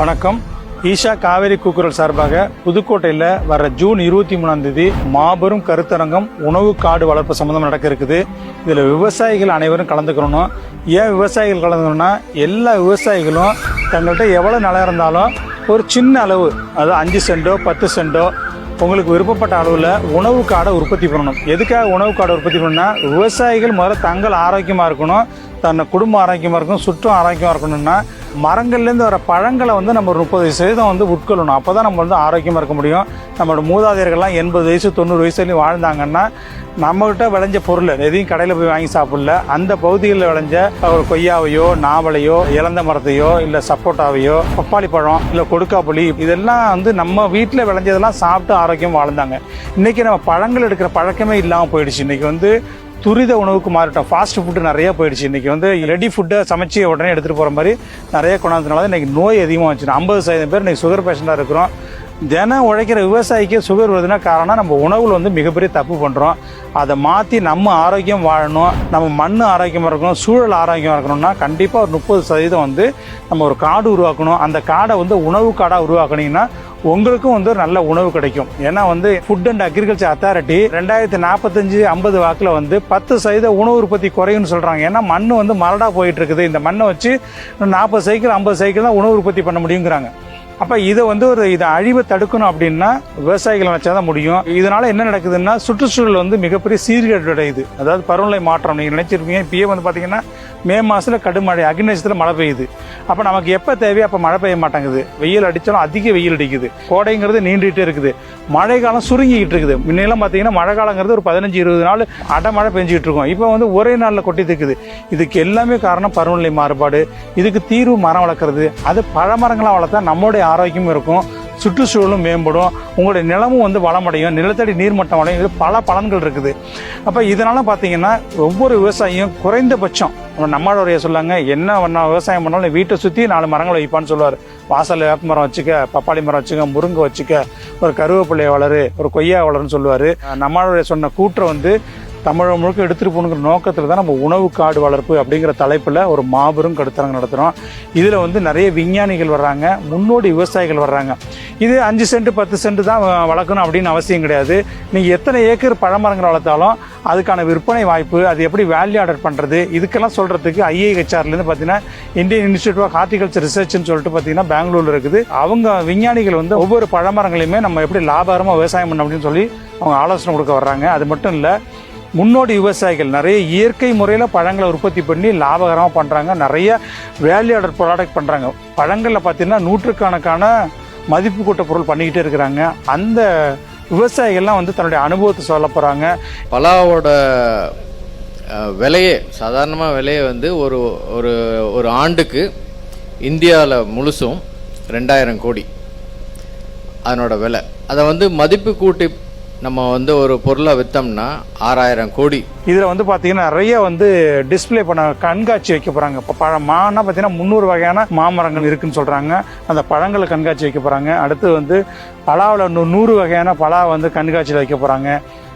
வணக்கம். ஈஷா காவேரி கூக்குரல் சார்பாக புதுக்கோட்டையில் வர ஜூன் இருபத்தி மூணாம் தேதி மாபெரும் கருத்தரங்கம் உணவு காடு வளர்ப்பு சம்மந்தம் நடக்க இருக்குது. இதில் விவசாயிகள் அனைவரும் கலந்துக்கணும் ஏன் விவசாயிகள் கலந்துக்கணும்னா எல்லா விவசாயிகளும் தங்கள்கிட்ட எவ்வளோ நிலம் இருந்தாலும் ஒரு சின்ன அளவு அதாவது அஞ்சு சென்டோ பத்து சென்டோ உங்களுக்கு விருப்பப்பட்ட அளவில் உணவு காடை உற்பத்தி பண்ணணும். எதுக்காக உணவு காடை உற்பத்தி பண்ணணும்னா விவசாயிகள் முதல்ல தங்கள் ஆரோக்கியமாக இருக்கணும். தன்னை குடும்பம் ஆரோக்கியமாக இருக்கணும் சுற்றம் ஆரோக்கியமாக இருக்கணும்னா மரங்கள்லேருந்து வர பழங்களை வந்து நம்ம ஒரு முப்பது சதவீதம் வந்து உட்கொள்ளணும். அப்போ தான் நம்ம வந்து ஆரோக்கியமாக இருக்க முடியும். நம்மளோட மூதாதையர்கள்லாம் எண்பது வயசு தொண்ணூறு வயசுலேயும் வாழ்ந்தாங்கன்னா நம்மகிட்ட விளைஞ்ச பொருள் எதையும் கடையில் போய் வாங்கி சாப்பிடல அந்த பகுதிகளில் விளைஞ்ச ஒரு கொய்யாவையோ நாவலையோ இளந்த மரத்தையோ இல்லை சப்போட்டாவையோ பப்பாளி பழம் இல்லை கொடுக்காப்புளி இதெல்லாம் வந்து நம்ம வீட்டில் விளைஞ்சதெல்லாம் சாப்பிட்டு ஆரோக்கியம் வாழ்ந்தாங்க. இன்றைக்கி நம்ம பழங்கள் எடுக்கிற பழக்கமே இல்லாமல் போயிடுச்சு. இன்றைக்கி வந்து துரித உணவுக்கு மாறிட்டோம் ஃபாஸ்ட் ஃபுட்டு நிறைய போயிடுச்சு. இன்னைக்கு வந்து ரெடி ஃபுட்டை சமைச்சு உடனே எடுத்துகிட்டு போகிற மாதிரி நிறைய கொண்டாந்ததுனால இன்றைக்கி நோய் அதிகமாக வச்சு ஐம்பது சதவீதம் பேர் இன்னைக்கு சுகர் பேஷண்ட்டாக இருக்கிறோம். தினம் உழைக்கிற விவசாயிக்கு சுகர் வருதுன்னா காரணம் நம்ம உணவில் வந்து மிகப்பெரிய தப்பு பண்ணுறோம் அதை மாற்றி நம்ம ஆரோக்கியம் வாழணும் நம்ம மண் ஆரோக்கியமாக இருக்கணும் சூழல் ஆரோக்கியமாக இருக்கணும்னா கண்டிப்பாக ஒரு முப்பது சதவீதம் வந்து நம்ம ஒரு காடு உருவாக்கணும். அந்த காடை வந்து உணவு காடாக உருவாக்கினீங்கன்னா உங்களுக்கும் வந்து ஒரு நல்ல உணவு கிடைக்கும். ஏன்னா வந்து ஃபுட் அண்ட் அக்ரிகல்ச்சர் அத்தாரிட்டி ரெண்டாயிரத்தி நாற்பத்தஞ்சு ஐம்பது வாக்கில் வந்து பத்து சதவீத உணவு உற்பத்தி குறையும்னு சொல்கிறாங்க ஏன்னா மண் வந்து மரடா போயிட்டு இருக்குது இந்த மண்ணை வச்சு நாற்பது சைக்கிள் ஐம்பது சைக்கிள் தான் உணவு உற்பத்தி பண்ண முடியுங்கிறாங்க. அப்போ இதை வந்து ஒரு இதை அழிவை தடுக்கணும் அப்படின்னா விவசாயிகள் நினைச்சா தான் முடியும். இதனால என்ன நடக்குதுன்னா சுற்றுச்சூழல் வந்து மிகப்பெரிய சீர்கேடு அடையுது. அதாவது பருவநிலை மாற்றம் நீங்கள் நினச்சிருப்பீங்க. இப்பயே வந்து பார்த்தீங்கன்னா மே மாதத்தில் கடுமழை அக்னேசத்தில் மழை பெய்யுது. அப்போ நமக்கு எப்போ தேவையோ அப்போ மழை பெய்ய மாட்டேங்குது. வெயில் அடித்தாலும் அதிக வெயில் அடிக்குது. கோடைங்கிறது நீண்டுகிட்டே இருக்குது. மழை காலம் சுருங்கிக்கிட்டு இருக்குது. முன்னெல்லாம் பார்த்தீங்கன்னா மழை காலங்கிறது ஒரு பதினஞ்சு இருபது நாள் அடமழை பெஞ்சிக்கிட்டு இருக்கும். இப்போ வந்து ஒரே நாளில் கொட்டி இருக்குது இதுக்கு எல்லாமே காரணம் பருவநிலை மாறுபாடு. இதுக்கு தீர்வு மரம் வளர்க்குறது. அது பழமரங்களாக வளர்த்தா நம்மளுடைய ஆரோக்கியமும் இருக்கும். சுற்றுச்சூழலும் மேம்படும். உங்களுடைய நிலமும் வந்து வளமடையும். நிலத்தடி நீர்மட்டம் அடையும் இது பல பலன்கள் இருக்குது. அப்போ இதனால பார்த்தீங்கன்னா ஒவ்வொரு விவசாயியும் குறைந்தபட்சம் நம்மளுடைய சொல்லாங்க என்ன பண்ண விவசாயம் பண்ணாலும் வீட்டை சுற்றி நாலு மரங்கள் வைப்பான்னு சொல்லுவார். வாசலில் வேப்ப மரம் வச்சுக்க பப்பாளி மரம் வச்சுக்க முருங்கை வச்சுக்க ஒரு கருவேப்பிள்ளைய வளரு ஒரு கொய்யா வளருன்னு சொல்லுவார். நம்மளுடைய சொன்ன கூற்றை வந்து தமிழகம் முழுக்க எடுத்துகிட்டு போகணுங்கிற நோக்கத்தில் தான் நம்ம உணவு காடு வளர்ப்பு அப்படிங்கிற தலைப்பில் ஒரு மாபெரும் கருத்தரங்கு நடத்துகிறோம் இதில் வந்து நிறைய விஞ்ஞானிகள் வர்றாங்க முன்னோடி விவசாயிகள் வர்றாங்க. இது அஞ்சு சென்ட் பத்து சென்ட் தான் வளர்க்கணும் அப்படின்னு அவசியம் கிடையாது. நீங்கள் எத்தனை ஏக்கர் பழமரங்கள் வளர்த்தாலும் அதுக்கான விற்பனை வாய்ப்பு அது எப்படி வேல்யூ ஆர்டர் பண்ணுறது இதுக்கெல்லாம் சொல்கிறதுக்கு ஐஏஹெச்ஆர்லேருந்து பார்த்தீங்கன்னா இந்தியன் இன்ஸ்டியூட் ஆஃப் ஹார்டிகல்ச்சர் ரிசர்ச்னு சொல்லிட்டு பார்த்தீங்கன்னா பெங்களூரில் இருக்குது. அவங்க விஞ்ஞானிகள் வந்து ஒவ்வொரு பழமரங்களையுமே நம்ம எப்படி லாபகரமாக விவசாயம் பண்ண அப்படின்னு சொல்லி அவங்க ஆலோசனை கொடுக்க வர்றாங்க. அது மட்டும் இல்லை முன்னோடி விவசாயிகள் நிறைய இயற்கை முறையில் பழங்களை உற்பத்தி பண்ணி லாபகரமாக பண்ணுறாங்க நிறைய வேல்யூ ஆர்டர் ப்ராடக்ட் பண்ணுறாங்க பழங்களில் பார்த்தீங்கன்னா நூற்றுக்கணக்கான மதிப்பு கூட்ட பொருள் பண்ணிக்கிட்டே இருக்கிறாங்க. அந்த விவசாயிகள்லாம் வந்து தன்னுடைய அனுபவத்தை சொல்ல போகிறாங்க பலாவோட விலையே சாதாரணமாக விலையை வந்து ஒரு ஒரு ஒரு ஆண்டுக்கு இந்தியாவில் முழுசும் ரெண்டாயிரம் கோடி. அதனோட விலை. அதை வந்து மதிப்பு கூட்டி நம்ம வந்து ஒரு பொருளை விற்றோம்னா ஆறாயிரம் கோடி. இதில் வந்து பார்த்தீங்கன்னா நிறைய வந்து டிஸ்ப்ளே பண்ண கண்காட்சி வைக்க போகிறாங்க இப்போ பழ மானா பார்த்தீங்கன்னா முந்நூறு வகையான மாமரங்கள் இருக்குன்னு சொல்கிறாங்க அந்த பழங்களை கண்காட்சி வைக்க போகிறாங்க அடுத்து வந்து பலாவில் நூ- நூறு வகையான பலா வந்து கண்காட்சியில் வைக்க போகிறாங்க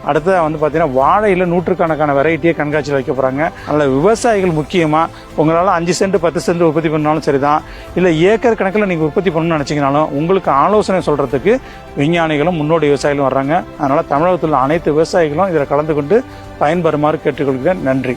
அடுத்ததாக வந்து பார்த்தீங்கன்னா வாழையில் நூற்றுக்கணக்கான வெரைட்டியை கண்காட்சியில் வைக்க போகிறாங்க அதில் விவசாயிகள் முக்கியமாக உங்களால் அஞ்சு சென்ட் பத்து சென்ட் உற்பத்தி பண்ணாலும் சரி தான் இல்லை ஏக்கர் கணக்கில் நீங்கள் உற்பத்தி பண்ணணும்னு நினச்சிங்கனாலும் உங்களுக்கு ஆலோசனை சொல்கிறதுக்கு விஞ்ஞானிகளும் முன்னோடி விவசாயிகளும் வர்றாங்க. அதனால் தமிழகத்தில் உள்ள அனைத்து விவசாயிகளும் இதில் கலந்து கொண்டு பயன்பெறுமாறு கேட்டுக்கொள்கிறேன். நன்றி.